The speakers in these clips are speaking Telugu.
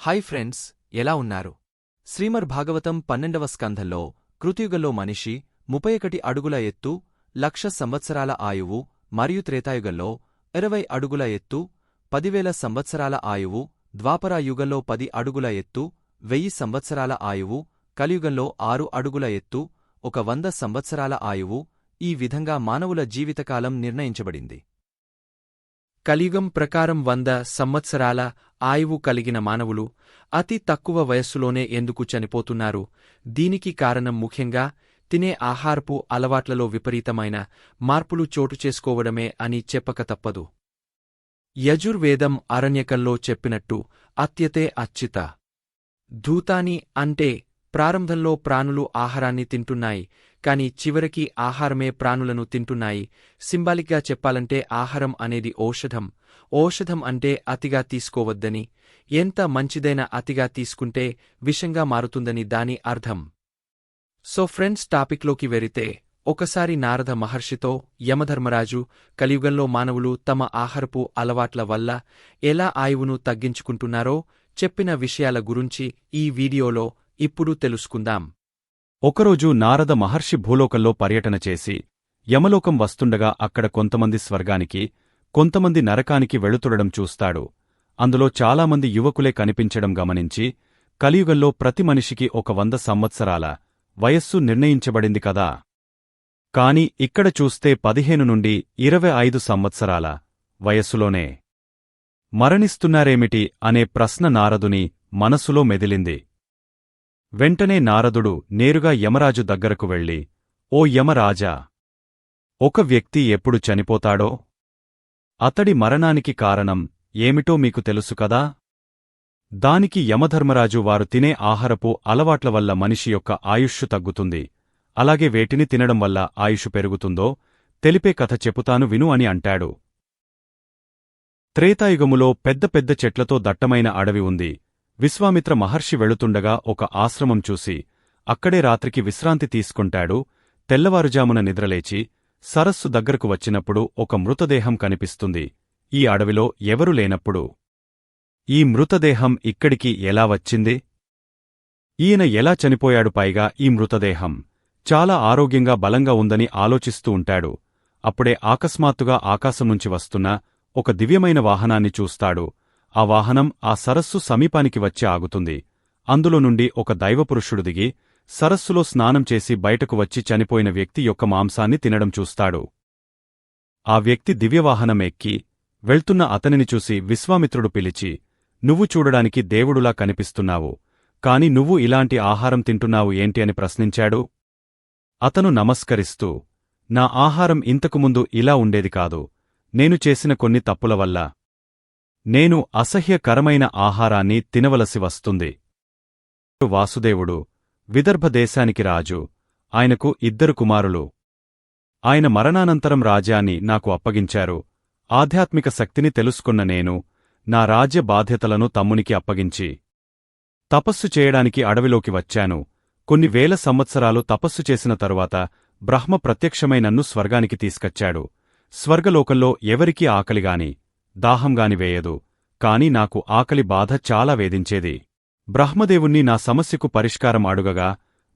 హాయ్ ఫ్రెండ్స్ ఎలా ఉన్నారు? శ్రీమర్ భాగవతం పన్నెండవ స్కంధంలో కృతయుగంలో మనిషి ముప్పై ఒకటి అడుగుల ఎత్తు లక్ష సంవత్సరాల ఆయువు మరియు త్రేతాయుగంలో ఇరవై అడుగుల ఎత్తు పదివేల సంవత్సరాల ఆయువు ద్వాపర యుగంలో పది అడుగుల ఎత్తు వెయ్యి సంవత్సరాల ఆయువు కలియుగంలో ఆరు అడుగుల ఎత్తు ఒక వంద సంవత్సరాల ఆయువు ఈ విధంగా మానవుల జీవితకాలం నిర్ణయించబడింది. కలియుగం ప్రకారం వంద సంవత్సరాల ఆయువు కలిగిన మానవులు అతి తక్కువ వయస్సులోనే ఎందుకు చనిపోతున్నారు? దీనికి కారణం ముఖ్యంగా తినే ఆహారపు అలవాట్లలో విపరీతమైన మార్పులు చోటు చేసుకోవడమే అని చెప్పక తప్పదు. యజుర్వేదం అరణ్యకంలో చెప్పినట్టు అత్యతే అచ్యుత. ధూతాని అంటే ప్రారంభంలో ప్రాణులు ఆహారాన్ని తింటున్నాయి కాని చివరికి ఆహారమే ప్రాణులను తింటున్నాయి. సింబాలిక్గా చెప్పాలంటే ఆహారం అనేది ఔషధం. ఔషధం అంటే అతిగా తీసుకోవద్దని. ఎంత మంచిదైన అతిగా తీసుకుంటే విషంగా మారుతుందని దాని అర్థం. సో ఫ్రెండ్స్ టాపిక్లోకి వెరితే ఒకసారి నారద మహర్షితో యమధర్మరాజు కలియుగంలో మానవులు తమ ఆహారపు అలవాట్ల వల్ల ఎలా ఆయువును తగ్గించుకుంటున్నారో చెప్పిన విషయాల గురించి ఈ వీడియోలో ఇప్పుడు తెలుసుకుందాం. ఒకరోజు నారద మహర్షి భూలోకంలో పర్యటన చేసి యమలోకం వస్తుండగా అక్కడ కొంతమంది స్వర్గానికి కొంతమంది నరకానికి వెళుతుడడం చూస్తాడు. అందులో చాలామంది యువకులే కనిపించడం గమనించి కలియుగంలో ప్రతి మనిషికి ఒక వంద సంవత్సరాల వయస్సు నిర్ణయించబడింది కదా. కాని ఇక్కడ చూస్తే పదిహేను నుండి ఇరవై ఐదు సంవత్సరాల వయస్సులోనే. మరణిస్తున్నారేమిటి అనే ప్రశ్న నారదుని మనసులో మెదిలింది. వెంటనే నారదుడు నేరుగా యమరాజు దగ్గరకు వెళ్ళి ఓ యమరాజా ఒక వ్యక్తి ఎప్పుడు చనిపోతాడో? అతడి మరణానికి కారణం ఏమిటో మీకు తెలుసు కదా? దానికి యమధర్మరాజు వారు తినే ఆహారపు అలవాట్ల వల్ల మనిషి యొక్క ఆయుష్షు తగ్గుతుంది. అలాగే వేటిని తినడం వల్ల ఆయుషు పెరుగుతుందో తెలిపే కథ చెపుతాను విను అని అంటాడు. త్రేతాయుగములో పెద్ద పెద్ద చెట్లతో దట్టమైన అడవి ఉంది. విశ్వామిత్ర మహర్షి వెళుతుండగా ఒక ఆశ్రమం చూసి అక్కడే రాత్రికి విశ్రాంతి తీసుకుంటాడు తెల్లవారుజామున నిద్రలేచి సరస్సు దగ్గరకు వచ్చినప్పుడు ఒక మృతదేహం కనిపిస్తుంది. ఈ అడవిలో ఎవరు లేనప్పుడు? ఈ మృతదేహం ఇక్కడికి ఎలా వచ్చింది? ఈయన ఎలా చనిపోయాడు పైగా ఈ మృతదేహం? చాలా ఆరోగ్యంగా బలంగా ఉందని ఆలోచిస్తూ ఉంటాడు. అప్పుడే ఆకస్మాత్తుగా ఆకాశం నుంచి వస్తున్న ఒక దివ్యమైన వాహనాన్ని చూస్తాడు. ఆ వాహనం ఆ సరస్సు సమీపానికి వచ్చి ఆగుతుంది. అందులో నుండి ఒక దైవపురుషుడు దిగి సరస్సులో స్నానం చేసి బయటకు వచ్చి చనిపోయిన వ్యక్తి యొక్క మాంసాన్ని తినడం చూస్తాడు. ఆ వ్యక్తి దివ్యవాహనం ఎక్కి వెళ్తున్న అతనిని చూసి విశ్వామిత్రుడు పిలిచి నువ్వు చూడడానికి దేవుడులా కనిపిస్తున్నావు. కాని నువ్వు ఇలాంటి ఆహారం తింటున్నావు ఏంటి అని ప్రశ్నించాడు. అతను నమస్కరిస్తూ నా ఆహారం ఇంతకుముందు ఇలా ఉండేది కాదు. నేను చేసిన కొన్ని తప్పుల వల్ల నేను అసహ్యకరమైన ఆహారాన్ని తినవలసి వస్తుంది. వాసుదేవుడు విదర్భ దేశానికి రాజు ఆయనకు ఇద్దరు కుమారులు. ఆయన మరణానంతరం రాజ్యాన్ని నాకు అప్పగించారు. ఆధ్యాత్మిక శక్తిని తెలుసుకున్న నేను నా రాజ్య బాధ్యతలను తమ్మునికి అప్పగించి తపస్సు చేయడానికి అడవిలోకి వచ్చాను. కొన్ని వేల సంవత్సరాలు తపస్సు చేసిన తరువాత బ్రహ్మ ప్రత్యక్షమై నన్ను స్వర్గానికి తీసుకచ్చాడు. స్వర్గలోకంలో ఎవరికీ ఆకలిగాని దాహంగాని వేయదు కాని నాకు ఆకలి బాధ చాలా వేధించేది. బ్రహ్మదేవుణ్ణి నా సమస్యకు పరిష్కారం అడుగగా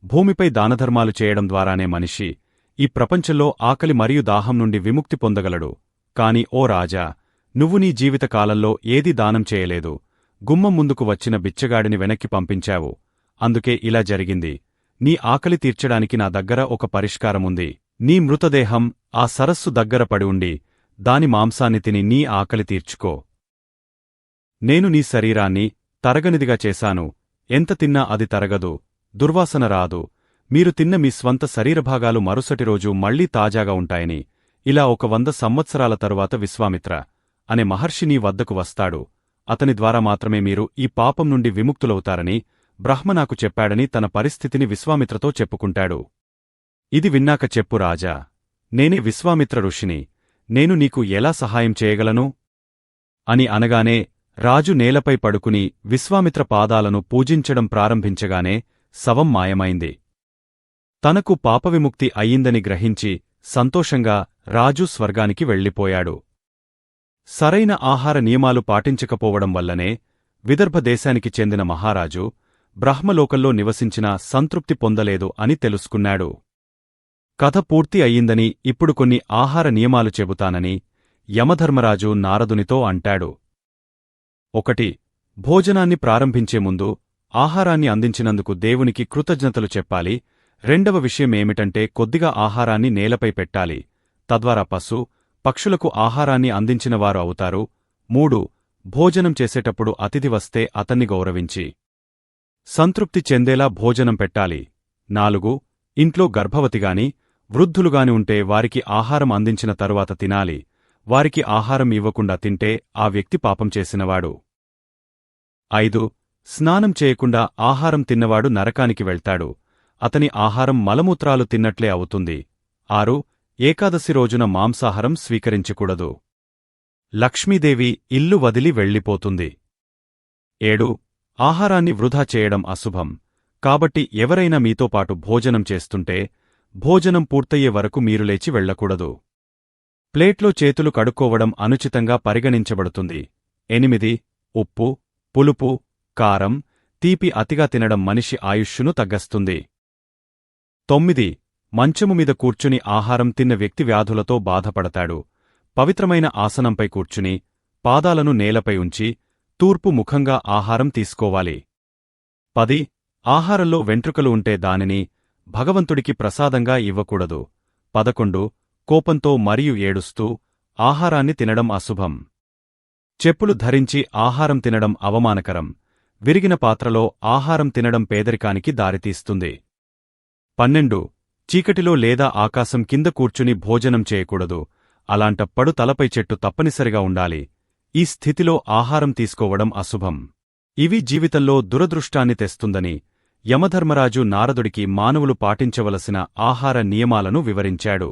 భూమిపై దానధర్మాలు చేయడం ద్వారానే మనిషి ఈ ప్రపంచంలో ఆకలి మరియు దాహం నుండి విముక్తి పొందగలడు. కాని ఓ రాజా నువ్వు నీ జీవితకాలంలో ఏదీ దానం చేయలేదు గుమ్మం ముందుకు వచ్చిన బిచ్చగాడిని వెనక్కి పంపించావు. అందుకే ఇలా జరిగింది. నీ ఆకలి తీర్చడానికి నా దగ్గర ఒక పరిష్కారముంది. నీ మృతదేహం ఆ సరస్సు దగ్గర పడి ఉండి దాని మాంసాన్ని తిని నీ ఆకలి తీర్చుకో. నేను నీ శరీరాన్ని తరగనిదిగా చేశాను. ఎంత తిన్నా అది తరగదు దుర్వాసన రాదు. మీరు తిన్న మీ స్వంత శరీరభాగాలు మరుసటి రోజు మళ్ళీ తాజాగా ఉంటాయని. ఇలా ఒక వంద సంవత్సరాల తరువాత విశ్వామిత్ర అనే మహర్షి నీ వద్దకు వస్తాడు. అతని ద్వారా మాత్రమే మీరు ఈ పాపం నుండి విముక్తులవుతారని బ్రహ్మ నాకు చెప్పాడని తన పరిస్థితిని విశ్వామిత్రతో చెప్పుకుంటాడు. ఇది విన్నాక చెప్పు రాజా. నేనే విశ్వామిత్ర ఋషిని. నేను నీకు ఎలా సహాయం చేయగలను? అని అనగానే రాజు నేలపై పడుకుని విశ్వామిత్ర పాదాలను పూజించడం ప్రారంభించగానే శవం మాయమైంది. తనకు పాపవిముక్తి అయ్యిందని గ్రహించి సంతోషంగా రాజు స్వర్గానికి వెళ్ళిపోయాడు. సరైన ఆహార నియమాలు పాటించకపోవడం వల్లనే విదర్భ దేశానికి చెందిన మహారాజు బ్రహ్మలోకంలో నివసించిన సంతృప్తి పొందలేదు అని తెలుసుకున్నాడు. కథ పూర్తి అయ్యిందని ఇప్పుడు కొన్ని ఆహార నియమాలు చెబుతానని యమధర్మరాజు నారదునితో అంటాడు. ఒకటి భోజనాన్ని ప్రారంభించే ముందు ఆహారాన్ని అందించినందుకు దేవునికి కృతజ్ఞతలు చెప్పాలి. రెండవ విషయమేమిటంటే కొద్దిగా ఆహారాన్ని నేలపై పెట్టాలి. తద్వారా పశు పక్షులకు ఆహారాన్ని అందించినవారు అవుతారు. మూడు భోజనం చేసేటప్పుడు అతిథి వస్తే అతన్ని గౌరవించి. సంతృప్తి చెందేలా భోజనం పెట్టాలి. నాలుగు ఇంట్లో గర్భవతిగాని వృద్ధులుగాని ఉంటే వారికి ఆహారం అందించిన తరువాత తినాలి. వారికి ఆహారం ఇవ్వకుండా తింటే ఆ వ్యక్తి పాపం చేసినవాడు. ఐదు. స్నానం చేయకుండా ఆహారం తిన్నవాడు నరకానికి వెళ్తాడు. అతని ఆహారం మలమూత్రాలు తిన్నట్లే అవుతుంది. ఆరు. ఏకాదశి రోజున మాంసాహారం స్వీకరించకూడదు. లక్ష్మీదేవి ఇల్లు వదిలి వెళ్ళిపోతుంది. ఏడు. ఆహారాన్ని వృధా చేయడం అశుభం. కాబట్టి ఎవరైనా మీతో పాటు భోజనం చేస్తుంటే భోజనం పూర్తయ్యే వరకు మీరు లేచి వెళ్ళకూడదు ప్లేట్లో చేతులు కడుక్కోవడం అనుచితంగా పరిగణించబడుతుంది. ఎనిమిది ఉప్పు పులుపు కారం తీపి అతిగా తినడం మనిషి ఆయుష్షును తగ్గస్తుంది. తొమ్మిది మంచము మీద కూర్చుని ఆహారం తిన్న వ్యక్తి వ్యాధులతో బాధపడతాడు. పవిత్రమైన ఆసనంపై కూర్చుని పాదాలను నేలపై ఉంచి తూర్పు ముఖంగా ఆహారం తీసుకోవాలి. పది ఆహారంలో వెంట్రుకలు ఉంటే దానిని భగవంతుడికి ప్రసాదంగా ఇవ్వకూడదు. పదకొండు. కోపంతో మరియు ఏడుస్తూ ఆహారాన్ని తినడం అశుభం. చెప్పులు ధరించి ఆహారం తినడం అవమానకరం. విరిగిన పాత్రలో ఆహారం తినడం పేదరికానికి దారితీస్తుంది. పన్నెండు. చీకటిలో లేదా ఆకాశం కింద కూర్చుని భోజనం చేయకూడదు. అలాంటప్పుడు తలపై చెట్టు తప్పనిసరిగా ఉండాలి. ఈ స్థితిలో ఆహారం తీసుకోవడం అశుభం. ఇవి జీవితంలో దురదృష్టాన్ని తెస్తుందని యమధర్మరాజు నారదుడికి మానవులు పాటించవలసిన ఆహార నియమాలను వివరించాడు.